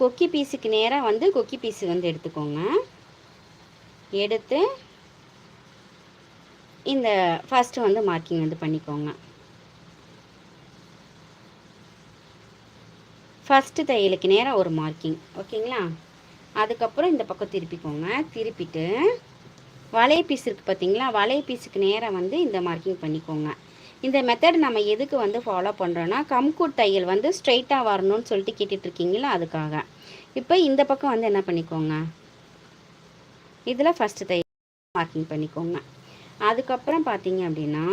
கொக்கி பீஸுக்கு நேராக வந்து கொக்கி பீஸு வந்து எடுத்துக்கோங்க. எடுத்து இந்த ஃபஸ்ட்டு வந்து மார்க்கிங் வந்து பண்ணிக்கோங்க. ஃபஸ்ட்டு தையலுக்கு நேராக ஒரு மார்க்கிங் ஓகேங்களா? அதுக்கப்புறம் இந்த பக்கம் திருப்பிக்கோங்க. திருப்பிட்டு வளைய பீஸ் இருக்குது பார்த்தீங்களா வளைய பீஸுக்கு நேராக வந்து இந்த மார்க்கிங் பண்ணிக்கோங்க. இந்த மெத்தட் நம்ம எதுக்கு வந்து ஃபாலோ பண்ணுறோன்னா கம்கூட் தையல் வந்து ஸ்ட்ரைட்டாக வரணும்னு சொல்லிட்டு கேட்டுட்ருக்கீங்களா அதுக்காக. இப்போ இந்த பக்கம் வந்து என்ன பண்ணிக்கோங்க? இதில் ஃபஸ்ட்டு தையல் மார்க்கிங் பண்ணிக்கோங்க. அதுக்கப்புறம் பார்த்தீங்க அப்படின்னா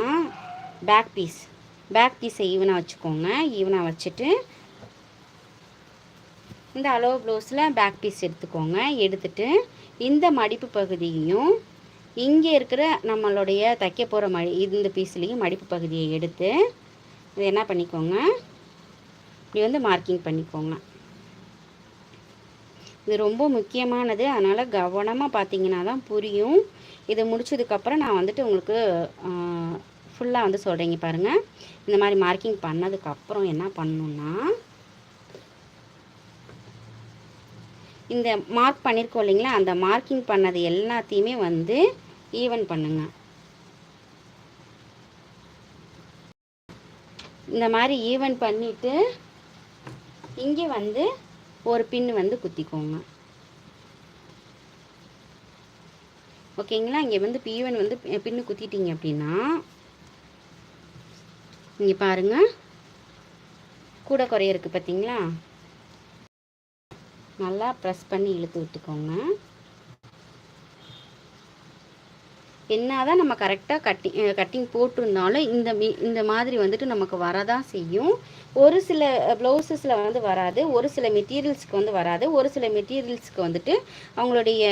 பேக் பீஸ் பேக் பீஸை ஈவனாக வச்சுக்கோங்க. ஈவனாக வச்சுட்டு இந்த அளவு ப்ளவுஸில் பேக் பீஸ் எடுத்துக்கோங்க. எடுத்துட்டு இந்த மடிப்பு பகுதியையும் இங்கே இருக்கிற நம்மளுடைய தைக்க போகிற மடி இந்த பீஸ்லேயும் மடிப்பு பகுதியை எடுத்து இதை என்ன பண்ணிக்கோங்க? இப்படி வந்து மார்க்கிங் பண்ணிக்கோங்க. இது ரொம்ப முக்கியமானது. அதனால் கவனமாக பார்த்தீங்கன்னா தான் புரியும். இதை முடிச்சதுக்கப்புறம் நான் வந்துட்டு உங்களுக்கு ஃபுல்லாக வந்து சொல்கிறீங்க பாருங்கள் இந்த மாதிரி மார்க்கிங் பண்ணதுக்கப்புறம் என்ன பண்ணணுன்னா இந்த மார்க் பண்ணியிருக்கோம் இல்லைங்களா? அந்த மார்க்கிங் பண்ணது எல்லாத்தையுமே வந்து ஈவன் பண்ணுங்க. இந்த மாதிரி ஈவன் பண்ணிவிட்டு இங்கே வந்து ஒரு பின் வந்து குத்திக்கோங்க. ஓகேங்களா இங்கே வந்து ஈவன் வந்து பின்னு குத்திட்டீங்க அப்படின்னா இங்கே பாருங்கள் கூட குறைய இருக்குது பார்த்தீங்களா நல்லா ப்ரெஸ் பண்ணி இழுத்து விட்டுக்கோங்க. என்ன தான் நம்ம கரெக்டாக கட்டிங் கட்டிங் போட்டிருந்தாலும் இந்த மீ இந்த மாதிரி வந்துட்டு நமக்கு வரதான் செய்யும். ஒரு சில ப்ளவுசஸில் வந்து வராது. ஒரு சில மெட்டீரியல்ஸ்க்கு வந்து வராது. ஒரு சில மெட்டீரியல்ஸ்க்கு வந்துட்டு அவங்களுடைய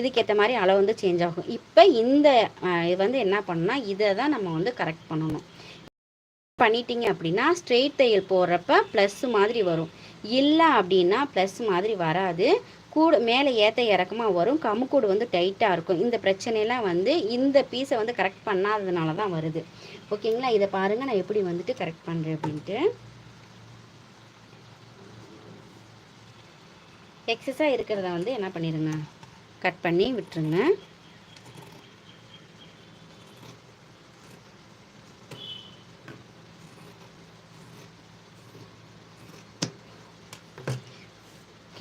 இதுக்கேற்ற மாதிரி அளவு வந்து சேஞ்ச் ஆகும். இப்போ இந்த இது வந்து என்ன பண்ணால் இதை தான் நம்ம வந்து கரெக்ட் பண்ணணும். பண்ணிட்டீங்க அப்படின்னா ஸ்ட்ரெயிட் தையல் போடுறப்ப ப்ளஸ் மாதிரி வரும். இல்லை அப்படின்னா ப்ளஸ் மாதிரி வராது. கூடு மேலே ஏற்ற இறக்கமாக வரும். கமுக்கூடு வந்து டைட்டாக இருக்கும். இந்த பிரச்சனையெல்லாம் வந்து இந்த பீஸை வந்து கரெக்ட் பண்ணாததுனால தான் வருது. ஓகேங்களா? இதை பாருங்கள் நான் எப்படி வந்துட்டு கரெக்ட் பண்ணுறேன் அப்படின்ட்டு. எக்ஸஸாக இருக்கிறத வந்து என்ன பண்ணிடுங்க கட் பண்ணி விட்டுருங்க.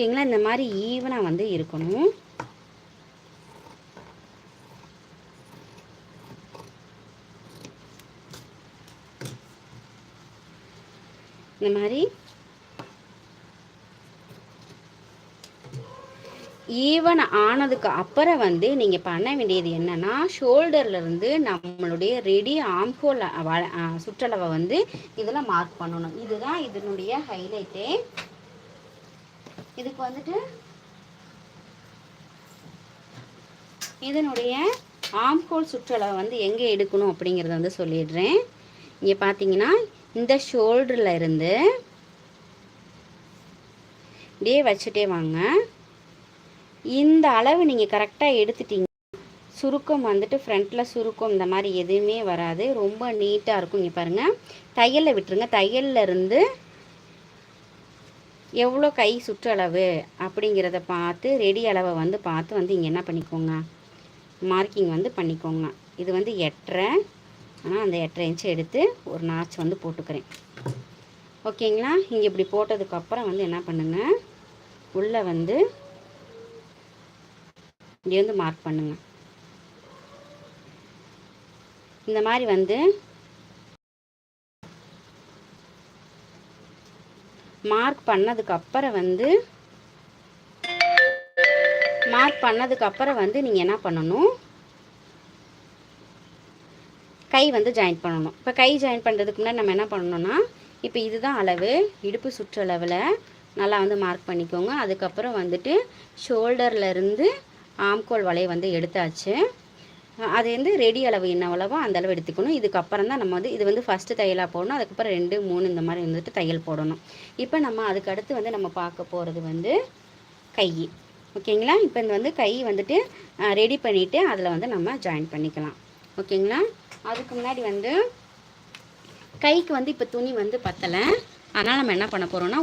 ஓகேங்களா? இந்த மாதிரி ஈவனாக வந்து இருக்கணும். இந்த மாதிரி. ஈவன் ஆனதுக்கு அப்புறம் வந்து நீங்கள் பண்ண வேண்டியது என்னென்னா ஷோல்டர்லேருந்து நம்மளுடைய ரெடி ஆம்கோல் சுற்றளவை வந்து இதில் மார்க் பண்ணணும். இதுதான் இதனுடைய ஹைலைட்டே இதுக்கு வந்துட்டு இதனுடைய ஆம்கோல் சுற்றளவை வந்து எங்கே எடுக்கணும் அப்படிங்கிறத வந்து சொல்லிடுறேன். இங்கே பார்த்தீங்கன்னா இந்த ஷோல்டரில் இருந்து இப்படியே வச்சுட்டே வாங்க. இந்த அளவு நீங்கள் கரெக்டாக எடுத்துட்டீங்க. சுருக்கம் வந்துட்டு ஃப்ரண்ட்டில் சுருக்கம் இந்த மாதிரி எதுவுமே வராது. ரொம்ப நீட்டாக இருக்கும். இங்கே பாருங்கள் தையலில் விட்டுருங்க. தையலில் இருந்து எவ்வளோ கை சுற்றளவு அப்படிங்கிறத பார்த்து ரெடி அளவை வந்து பார்த்து வந்து இங்கே என்ன பண்ணிக்கோங்க? மார்க்கிங் வந்து பண்ணிக்கோங்க. இது வந்து எட்டரை. ஆனால் அந்த எட்டரை இன்ச்சு எடுத்து ஒரு நாச்சு வந்து போட்டுக்கிறேன். ஓகேங்களா? இங்கே இப்படி போட்டதுக்கப்புறம் வந்து என்ன பண்ணுங்கள் உள்ளே வந்து இங்கே வந்து மார்க் பண்ணுங்கள் இந்த மாதிரி வந்து மார்க் பண்ணதுக்கு அப்புறம் வந்து மார்க் பண்ணதுக்கு அப்புறம் வந்து நீங்கள் என்ன பண்ணணும்? கை வந்து ஜாயின் பண்ணணும். இப்போ கை ஜாயின் பண்ணுறதுக்கு முன்னாடி நம்ம என்ன பண்ணணும்னா இப்போ இதுதான் அளவு. இடுப்பு சுற்றளவில் நல்லா வந்து மார்க் பண்ணிக்கோங்க. அதுக்கப்புறம் வந்துட்டு ஷோல்டர்லேருந்து ஆம்கோல் வலையை வந்து எடுத்தாச்சு. அது வந்து ரெடி அளவு என்ன அளவோ அந்த அளவு எடுத்துக்கணும். இதுக்கப்புறம் தான் நம்ம வந்து இது வந்து ஃபஸ்ட்டு தையலாக போடணும். அதுக்கப்புறம் ரெண்டு மூணு இந்த மாதிரி வந்துட்டு தையல் போடணும். இப்போ நம்ம அதுக்கு அடுத்து வந்து நம்ம பார்க்க போகிறது வந்து கை. ஓகேங்களா? இப்போ இந்த வந்து கை வந்துட்டு ரெடி பண்ணிவிட்டு அதில் வந்து நம்ம ஜாயின் பண்ணிக்கலாம். ஓகேங்களா? அதுக்கு முன்னாடி வந்து கைக்கு வந்து இப்போ துணி வந்து பத்தலை. அதனால் நம்ம என்ன பண்ண போகிறோம்னா